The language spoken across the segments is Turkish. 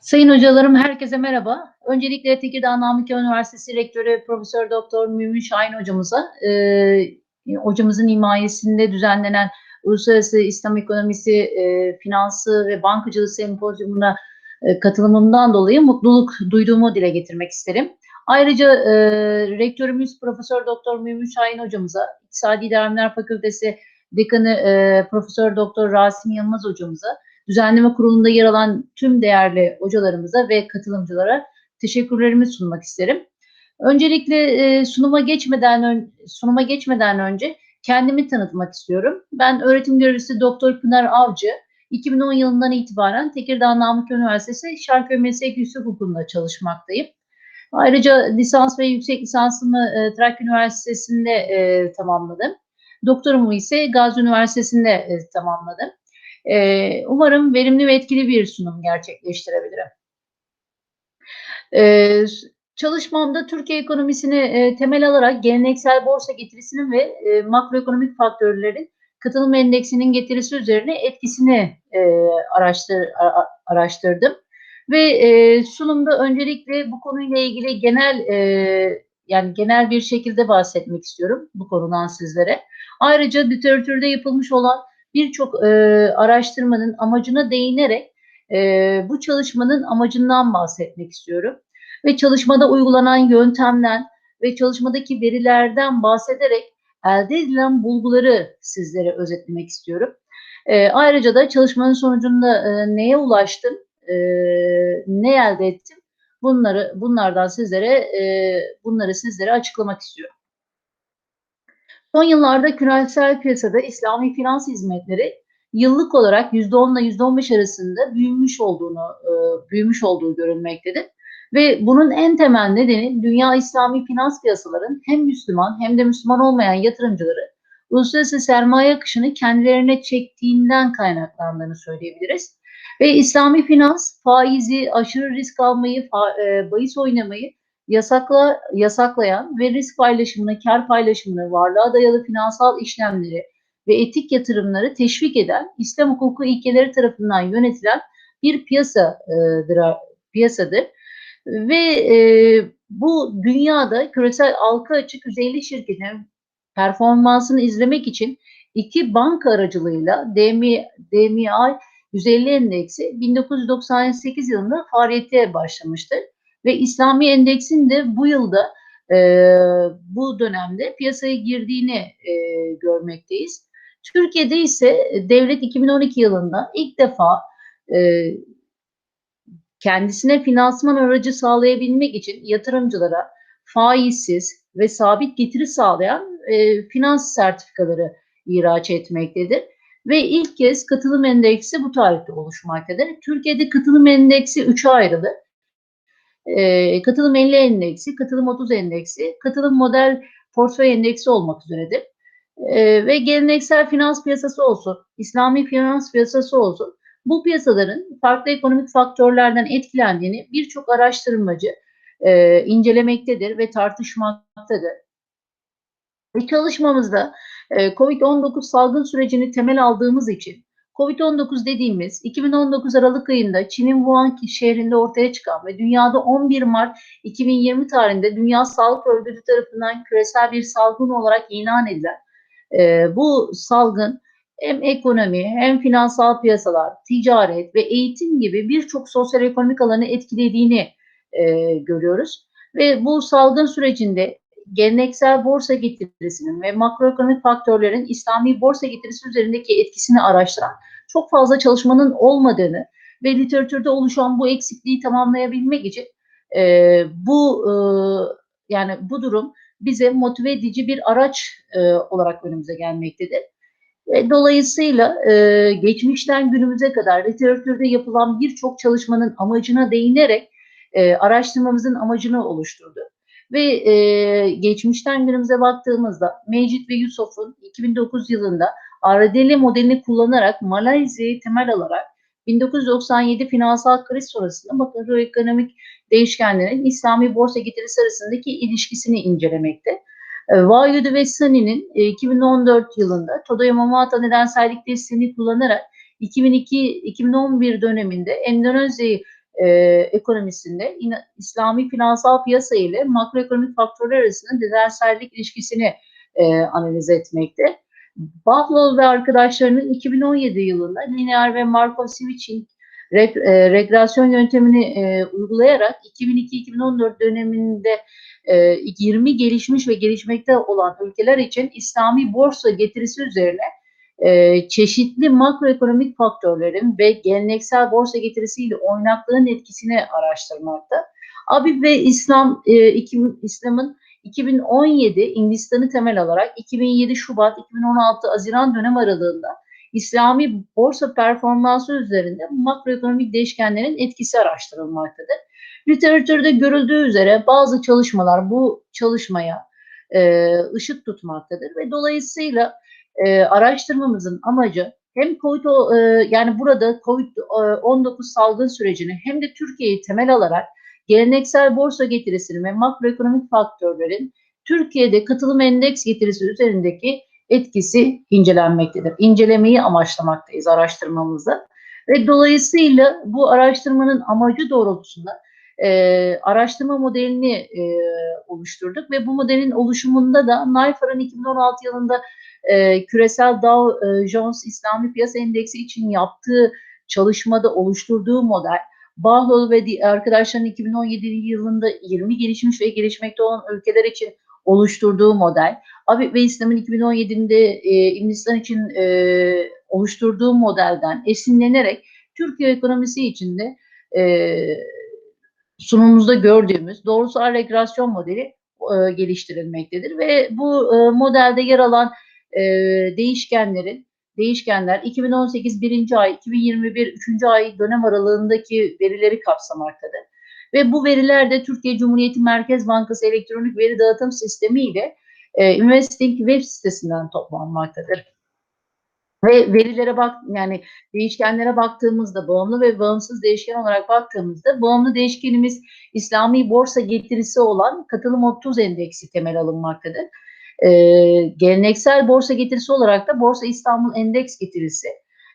Sayın hocalarım herkese merhaba. Öncelikle Tekirdağ Namık Üniversitesi Rektörü Profesör Doktor Mümin Şahin hocamıza e, hocamızın himayesinde düzenlenen Uluslararası İslam Ekonomisi, e, Finansı ve Bankacılığı Sempozyumuna e, katılımımdan dolayı mutluluk duyduğumu dile getirmek isterim. Ayrıca e, rektörümüz Profesör Doktor Mümin Şahin hocamıza, İktisadi İdareler Fakültesi Dekanı e, Profesör Doktor Rasim Yılmaz hocamıza düzenleme kurulunda yer alan tüm değerli hocalarımıza ve katılımcılara teşekkürlerimi sunmak isterim. Öncelikle e, sunuma geçmeden sunuma geçmeden önce kendimi tanıtmak istiyorum. Ben öğretim görevlisi Doktor Pınar Avcı. 2010 yılından itibaren Tekirdağ Namık Üniversitesi Şarköy Meslek Yüksek Okulu'nda çalışmaktayım. Ayrıca lisans ve yüksek lisansımı e, Trakya Üniversitesi'nde e, tamamladım. Doktorumu ise Gazi Üniversitesi'nde e, tamamladım. E, umarım verimli ve etkili bir sunum gerçekleştirebilirim. E, çalışmamda Türkiye ekonomisini e, temel alarak geleneksel borsa getirisinin ve e, makroekonomik faktörlerin katılım endeksinin getirisi üzerine etkisini e, araştır, araştırdım. Ve sunumda öncelikle bu konuyla ilgili genel yani genel bir şekilde bahsetmek istiyorum bu konudan sizlere. Ayrıca literatürde yapılmış olan birçok e, araştırmanın amacına değinerek e, bu çalışmanın amacından bahsetmek istiyorum. Ve çalışmada uygulanan yöntemden ve çalışmadaki verilerden bahsederek elde edilen bulguları sizlere özetlemek istiyorum. E, ayrıca da çalışmanın sonucunda e, neye ulaştım, e, ne elde ettim bunları bunlardan sizlere e, bunları sizlere açıklamak istiyorum. Son yıllarda küresel piyasada İslami finans hizmetleri yıllık olarak %10 ile %15 arasında büyümüş olduğunu e, büyümüş olduğu görülmektedir. Ve bunun en temel nedeni dünya İslami finans piyasaların hem Müslüman hem de Müslüman olmayan yatırımcıları uluslararası sermaye akışını kendilerine çektiğinden kaynaklandığını söyleyebiliriz. Ve İslami finans faizi, aşırı risk almayı, e, bahis oynamayı yasakla, yasaklayan ve risk paylaşımını, kar paylaşımını, varlığa dayalı finansal işlemleri ve etik yatırımları teşvik eden İslam hukuku ilkeleri tarafından yönetilen bir piyasadır. piyasadır. Ve e, bu dünyada küresel halka açık 150 şirketin performansını izlemek için iki banka aracılığıyla DMI, DMI 150 endeksi 1998 yılında faaliyete başlamıştır ve İslami Endeks'in de bu yılda e, bu dönemde piyasaya girdiğini e, görmekteyiz. Türkiye'de ise devlet 2012 yılında ilk defa e, kendisine finansman aracı sağlayabilmek için yatırımcılara faizsiz ve sabit getiri sağlayan e, finans sertifikaları ihraç etmektedir. Ve ilk kez katılım endeksi bu tarihte oluşmaktadır. Türkiye'de katılım endeksi üçe ayrılır e, katılım 50 endeksi, katılım 30 endeksi, katılım model portföy endeksi olmak üzeredir. E, ve geleneksel finans piyasası olsun, İslami finans piyasası olsun, bu piyasaların farklı ekonomik faktörlerden etkilendiğini birçok araştırmacı e, incelemektedir ve tartışmaktadır. Ve çalışmamızda e, COVID-19 salgın sürecini temel aldığımız için Covid-19 dediğimiz 2019 Aralık ayında Çin'in Wuhan şehrinde ortaya çıkan ve dünyada 11 Mart 2020 tarihinde Dünya Sağlık Örgütü tarafından küresel bir salgın olarak ilan edilen e, bu salgın hem ekonomi hem finansal piyasalar, ticaret ve eğitim gibi birçok sosyal ekonomik alanı etkilediğini e, görüyoruz. Ve bu salgın sürecinde geleneksel borsa getirisinin ve makroekonomik faktörlerin İslami borsa getirisi üzerindeki etkisini araştıran çok fazla çalışmanın olmadığını ve literatürde oluşan bu eksikliği tamamlayabilmek için e, bu e, yani bu durum bize motive edici bir araç e, olarak önümüze gelmektedir. E, dolayısıyla e, geçmişten günümüze kadar literatürde yapılan birçok çalışmanın amacına değinerek e, araştırmamızın amacını oluşturdu. Ve e, geçmişten günümüze baktığımızda Mecit ve Yusuf'un 2009 yılında RDL modelini kullanarak Malezya'yı temel alarak 1997 finansal kriz sonrasında makroekonomik değişkenlerin İslami borsa getirisi arasındaki ilişkisini incelemekte. Vayudu e, ve Sani'nin 2014 e, yılında Todoya Mamata nedensellik testini kullanarak 2002-2011 döneminde Endonezya'yı e, ekonomisinde ina- İslami finansal piyasa ile makroekonomik faktörler arasında nedensellik ilişkisini e, analiz etmekte. Bahlol ve arkadaşlarının 2017 yılında lineer ve Markov switching reg, e, regresyon yöntemini e, uygulayarak 2002-2014 döneminde e, 20 gelişmiş ve gelişmekte olan ülkeler için İslami borsa getirisi üzerine e, çeşitli makroekonomik faktörlerin ve geleneksel borsa getirisiyle oynaklığın etkisini araştırmakta. Abi ve İslam e, İslam'ın 2017 Hindistan'ı temel alarak 2007 Şubat 2016 Haziran dönem aralığında İslami borsa performansı üzerinde makroekonomik değişkenlerin etkisi araştırılmaktadır. Literatürde görüldüğü üzere bazı çalışmalar bu çalışmaya e, ışık tutmaktadır ve dolayısıyla e, araştırmamızın amacı hem COVID e, yani burada COVID-19 salgın sürecini hem de Türkiye'yi temel alarak geleneksel borsa getirisini ve makroekonomik faktörlerin Türkiye'de katılım endeks getirisi üzerindeki etkisi incelenmektedir. İncelemeyi amaçlamaktayız araştırmamızda. Ve dolayısıyla bu araştırmanın amacı doğrultusunda e, araştırma modelini e, oluşturduk ve bu modelin oluşumunda da NIFAR'ın 2016 yılında e, küresel Dow e, Jones İslami Piyasa Endeksi için yaptığı çalışmada oluşturduğu model Bahlol ve arkadaşların 2017 yılında 20 gelişmiş ve gelişmekte olan ülkeler için oluşturduğu model. Abi ve İslam'ın 2017'de e, Hindistan için e, oluşturduğu modelden esinlenerek Türkiye ekonomisi içinde e, sunumumuzda gördüğümüz doğrusal regresyon modeli e, geliştirilmektedir ve bu e, modelde yer alan e, değişkenlerin değişkenler 2018 birinci ay, 2021 üçüncü ay dönem aralığındaki verileri kapsamaktadır. Ve bu veriler de Türkiye Cumhuriyeti Merkez Bankası elektronik veri dağıtım sistemi ile e, Investing web sitesinden toplanmaktadır. Ve verilere bak yani değişkenlere baktığımızda bağımlı ve bağımsız değişken olarak baktığımızda bağımlı değişkenimiz İslami borsa getirisi olan katılım 30 endeksi temel alınmaktadır. Ee, geleneksel borsa getirisi olarak da Borsa İstanbul Endeks getirisi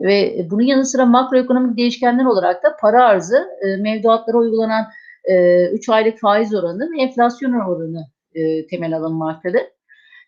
ve bunun yanı sıra makroekonomik değişkenler olarak da para arzı, e, mevduatlara uygulanan e, 3 aylık faiz oranı ve enflasyon oranı e, temel alınmaktadır.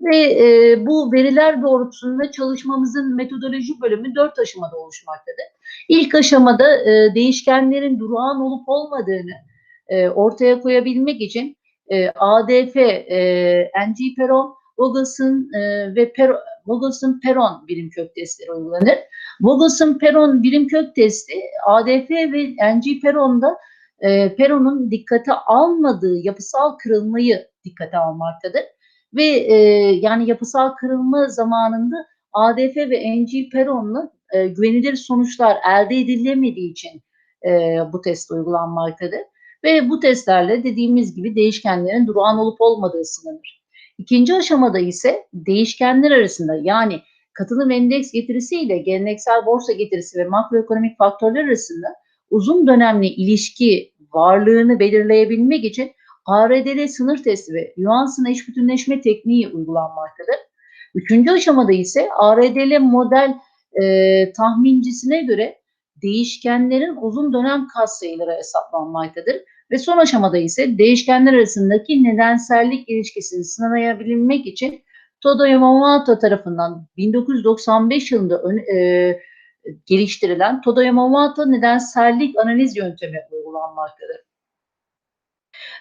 Ve e, bu veriler doğrultusunda çalışmamızın metodoloji bölümü dört aşamada oluşmaktadır. İlk aşamada e, değişkenlerin durağan olup olmadığını e, ortaya koyabilmek için e, ADF, e, NG Peron, Vogels'ın e, ve Per Vogels'ın Peron birim kök testleri uygulanır. Vogels'ın Peron birim kök testi ADF ve NG Peron'da e, Peron'un dikkate almadığı yapısal kırılmayı dikkate almaktadır. Ve e, yani yapısal kırılma zamanında ADF ve NG Peron'la e, güvenilir sonuçlar elde edilemediği için e, bu test uygulanmaktadır. Ve bu testlerle dediğimiz gibi değişkenlerin durağan olup olmadığı sınanır. İkinci aşamada ise değişkenler arasında yani katılım endeks getirisi ile geleneksel borsa getirisi ve makroekonomik faktörler arasında uzun dönemli ilişki varlığını belirleyebilmek için ARDL sınır testi ve Yuans'ın eşbütünleşme tekniği uygulanmaktadır. Üçüncü aşamada ise ARDL model e, tahmincisine göre değişkenlerin uzun dönem katsayıları hesaplanmaktadır. Ve son aşamada ise değişkenler arasındaki nedensellik ilişkisini sınanayabilmek için Todo Yamamoto tarafından 1995 yılında ön, e, geliştirilen Todo Yamamoto nedensellik analiz yöntemi uygulanmaktadır.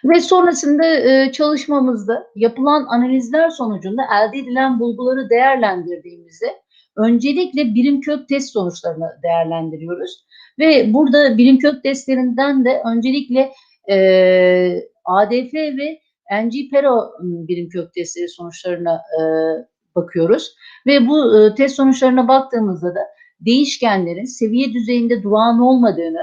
Ve sonrasında e, çalışmamızda yapılan analizler sonucunda elde edilen bulguları değerlendirdiğimizde öncelikle birim kök test sonuçlarını değerlendiriyoruz. Ve burada birim kök testlerinden de öncelikle e, ADF ve NG-PERO birim kök testleri sonuçlarına e, bakıyoruz. Ve bu e, test sonuçlarına baktığımızda da değişkenlerin seviye düzeyinde durağan olmadığını,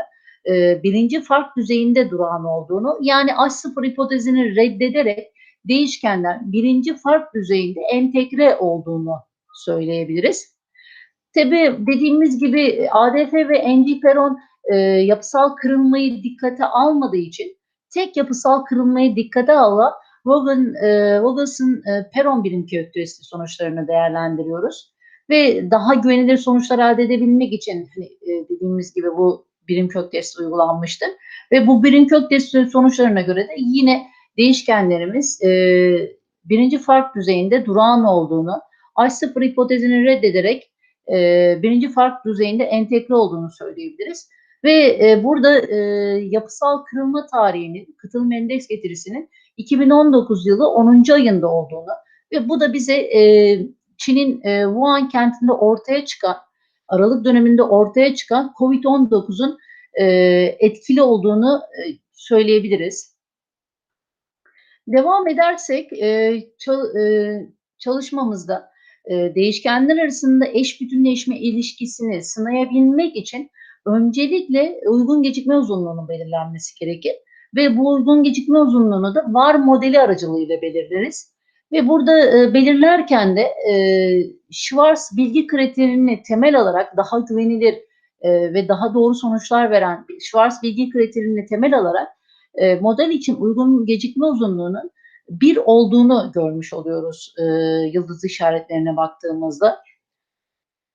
e, birinci fark düzeyinde durağan olduğunu yani H0 hipotezini reddederek değişkenler birinci fark düzeyinde entegre olduğunu söyleyebiliriz. Tabi dediğimiz gibi ADF ve NG-Peron e, yapısal kırılmayı dikkate almadığı için tek yapısal kırılmayı dikkate alan Vogel, e, Vogels'ın e, Peron birim kök sonuçlarını değerlendiriyoruz. Ve daha güvenilir sonuçlar elde edebilmek için hani, e, dediğimiz gibi bu birim kök testi uygulanmıştı. Ve bu birim kök testi sonuçlarına göre de yine değişkenlerimiz e, birinci fark düzeyinde durağan olduğunu, H0 hipotezini reddederek e, birinci fark düzeyinde entegre olduğunu söyleyebiliriz. Ve e, burada e, yapısal kırılma tarihinin, katılım endeks getirisinin 2019 yılı 10. ayında olduğunu ve bu da bize e, Çin'in e, Wuhan kentinde ortaya çıkan, Aralık döneminde ortaya çıkan COVID-19'un e, etkili olduğunu e, söyleyebiliriz. Devam edersek e, çal, e, çalışmamızda e, değişkenler arasında eş bütünleşme ilişkisini sınayabilmek için öncelikle uygun gecikme uzunluğunun belirlenmesi gerekir ve bu uygun gecikme uzunluğunu da VAR modeli aracılığıyla belirleriz. Ve burada e, belirlerken de e, Schwarz bilgi kriterini temel alarak daha güvenilir e, ve daha doğru sonuçlar veren Schwarz bilgi kriterini temel alarak e, model için uygun gecikme uzunluğunun bir olduğunu görmüş oluyoruz e, yıldız işaretlerine baktığımızda.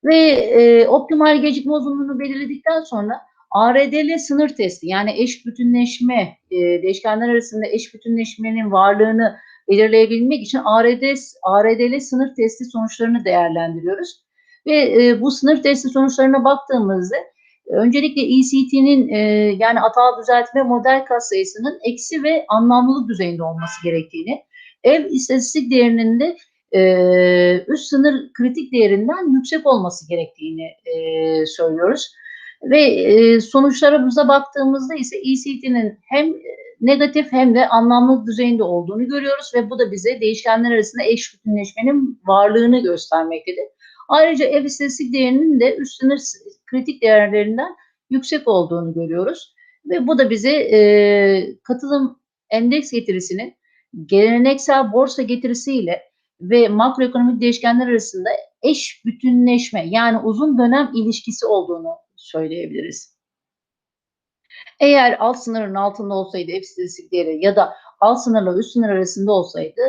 Ve e, optimal gecikme uzunluğunu belirledikten sonra ARDL sınır testi yani eş bütünleşme, e, değişkenler arasında eş bütünleşmenin varlığını belirleyebilmek için ARD, ARDL sınır testi sonuçlarını değerlendiriyoruz. Ve e, bu sınır testi sonuçlarına baktığımızda öncelikle ECT'nin e, yani hata düzeltme model kat sayısının eksi ve anlamlılık düzeyinde olması gerektiğini, ev istatistik değerinin de e, üst sınır kritik değerinden yüksek olması gerektiğini e, söylüyoruz. Ve e, sonuçlarımıza baktığımızda ise ECT'nin hem negatif hem de anlamlı düzeyinde olduğunu görüyoruz ve bu da bize değişkenler arasında eş bütünleşmenin varlığını göstermektedir. Ayrıca ev istatistik değerinin de üst sınır kritik değerlerinden yüksek olduğunu görüyoruz. Ve bu da bize e, katılım endeks getirisinin geleneksel borsa getirisiyle ve makroekonomik değişkenler arasında eş bütünleşme yani uzun dönem ilişkisi olduğunu söyleyebiliriz. Eğer alt sınırın altında olsaydı F istatistik değeri ya da alt sınırla üst sınır arasında olsaydı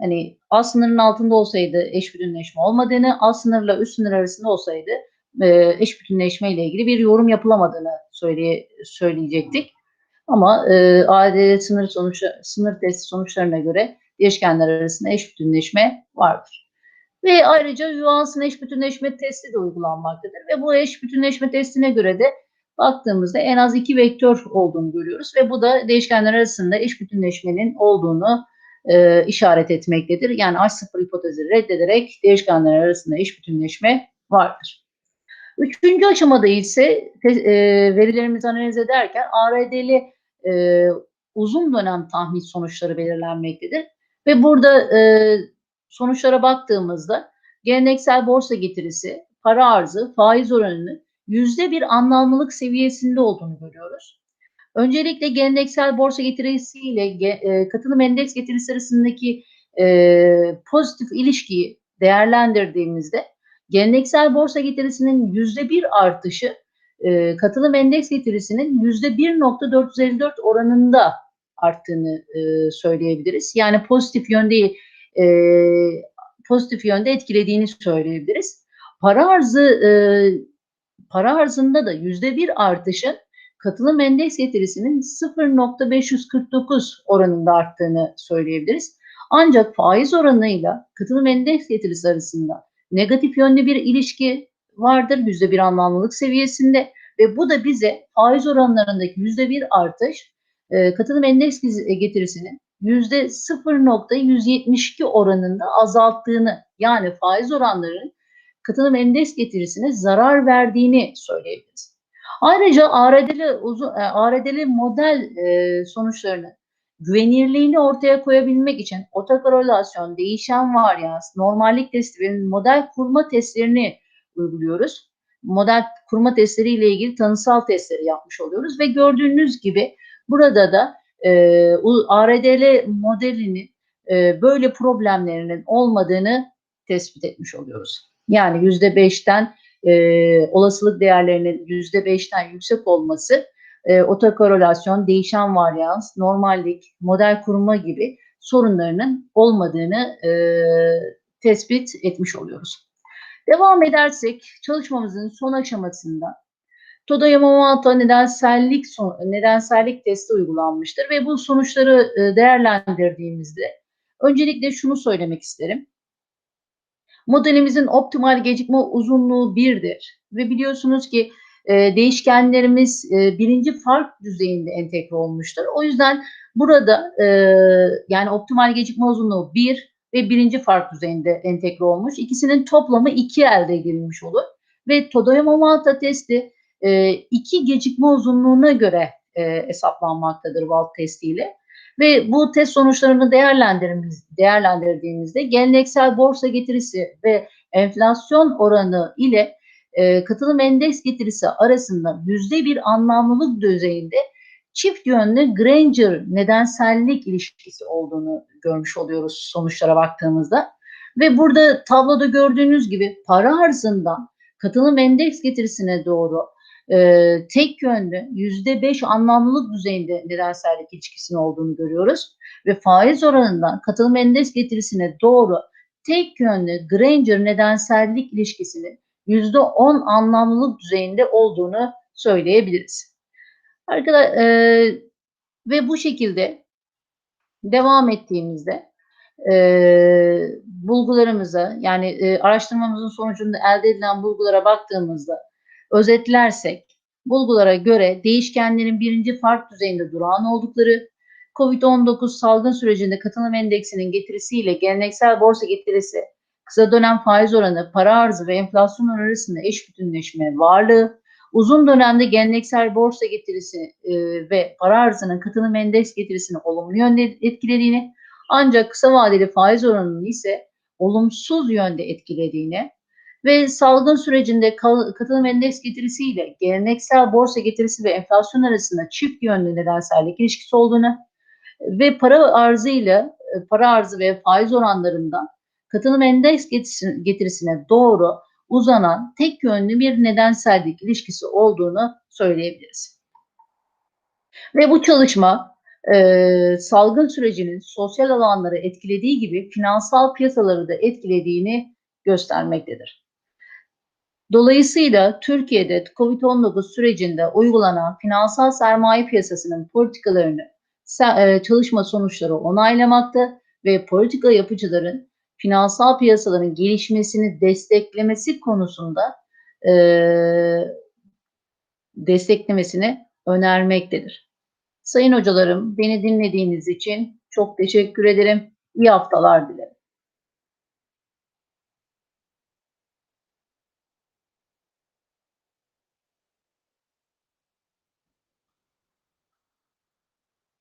hani alt sınırın altında olsaydı eş bütünleşme olmadığını, alt sınırla üst sınır arasında olsaydı e, eş bütünleşme ile ilgili bir yorum yapılamadığını söyleye, söyleyecektik. Ama e, ADL sınır sonuç sınır testi sonuçlarına göre değişkenler arasında eş bütünleşme vardır. Ve ayrıca Yuans'ın eş bütünleşme testi de uygulanmaktadır. Ve bu eş bütünleşme testine göre de baktığımızda en az iki vektör olduğunu görüyoruz. Ve bu da değişkenler arasında eş bütünleşmenin olduğunu e, işaret etmektedir. Yani H0 hipotezi reddederek değişkenler arasında eş bütünleşme vardır. Üçüncü aşamada ise e, verilerimizi analiz ederken ARD'li e, uzun dönem tahmin sonuçları belirlenmektedir. Ve burada e, sonuçlara baktığımızda geleneksel borsa getirisi, para arzı, faiz oranını yüzde bir anlamlılık seviyesinde olduğunu görüyoruz. Öncelikle geleneksel borsa getirisi ile e, katılım endeks getirisi arasındaki e, pozitif ilişkiyi değerlendirdiğimizde geleneksel borsa getirisinin yüzde bir artışı e, katılım endeks getirisinin yüzde 1.454 oranında arttığını e, söyleyebiliriz. Yani pozitif yönde e, pozitif yönde etkilediğini söyleyebiliriz. Para arzı e, para arzında da yüzde bir artışın katılım endeks getirisinin 0.549 oranında arttığını söyleyebiliriz. Ancak faiz oranıyla katılım endeks getirisi arasında negatif yönde bir ilişki vardır yüzde bir anlamlılık seviyesinde ve bu da bize faiz oranlarındaki yüzde bir artış e, katılım endeks getirisinin 0.172 oranında azalttığını yani faiz oranlarının katılım endeks getirisine zarar verdiğini söyleyebiliriz. Ayrıca ARD'li uzun e, ARD'li model e, sonuçlarını güvenirliğini ortaya koyabilmek için otokorelasyon, değişen varyans, normallik testi ve model kurma testlerini uyguluyoruz. Model kurma testleri ile ilgili tanısal testleri yapmış oluyoruz ve gördüğünüz gibi burada da e, ARDL modelinin e, böyle problemlerinin olmadığını tespit etmiş oluyoruz. Yani yüzde beşten e, olasılık değerlerinin yüzde beşten yüksek olması e, otokorelasyon, değişen varyans, normallik, model kurma gibi sorunlarının olmadığını e, tespit etmiş oluyoruz. Devam edersek çalışmamızın son aşamasında Toda Yamamoto nedensellik nedensellik testi uygulanmıştır ve bu sonuçları, eee, değerlendirdiğimizde öncelikle şunu söylemek isterim. Modelimizin optimal gecikme uzunluğu 1'dir ve biliyorsunuz ki, eee, değişkenlerimiz, eee, 1'inci fark düzeyinde entegre olmuştur. O yüzden burada, yani optimal gecikme uzunluğu 1 ve 1'inci fark düzeyinde entegre olmuş. İkisinin toplamı 2 elde edilmiş olur ve Toda Yamamoto testi, eee, 2 gecikme uzunluğuna göre, eee, hesaplanmaktadır Wald testiyle. Ve bu test sonuçlarını değerlendirdiğimizde geleneksel borsa getirisi ve enflasyon oranı ile, eee, katılım endeks getirisi arasında %1 anlamlılık düzeyinde çift yönlü Granger nedensellik ilişkisi olduğunu görmüş oluyoruz sonuçlara baktığımızda. Ve burada tabloda gördüğünüz gibi para arzından katılım endeks getirisine doğru, eee, tek yönlü %5 anlamlılık düzeyinde nedensellik ilişkisinin olduğunu görüyoruz ve faiz oranından katılım endeks getirisine doğru tek yönlü Granger nedensellik ilişkisinin %10 anlamlılık düzeyinde olduğunu söyleyebiliriz. Arkada eee, ve bu şekilde devam ettiğimizde, eee, bulgularımıza yani, eee, araştırmamızın sonucunda elde edilen bulgulara baktığımızda özetlersek bulgulara göre değişkenlerin 1'inci fark düzeyinde durağan oldukları, COVID-19 salgın sürecinde katılım endeksinin getirisiyle geleneksel borsa getirisi, kısa dönem faiz oranı, para arzı ve enflasyon arasında eş bütünleşme varlığı, uzun dönemde geleneksel borsa getirisi, eee, ve para arzının katılım endeks getirisini olumlu yönde etkilediğini ancak kısa vadeli faiz oranının ise olumsuz yönde etkilediğini ve salgın sürecinde katılım endeks getirisiyle geleneksel borsa getirisi ve enflasyon arasında çift yönlü nedensellik ilişkisi olduğunu ve para arzıyla, eee, para arzı ve faiz oranlarından katılım endeks getirisi getirisine doğru uzanan tek yönlü bir nedensellik ilişkisi olduğunu söyleyebiliriz. Ve bu çalışma, eee, salgın sürecinin sosyal alanları etkilediği gibi finansal piyasaları da etkilediğini göstermektedir. Dolayısıyla Türkiye'de COVID-19 sürecinde uygulanan finansal sermaye piyasasının politikalarını eee, çalışma sonuçları onaylamakta ve politika yapıcıların finansal piyasaların gelişmesini desteklemesi konusunda, eee, desteklemesini önermektedir. Sayın hocalarım, beni dinlediğiniz için çok teşekkür ederim. İyi haftalar dilerim.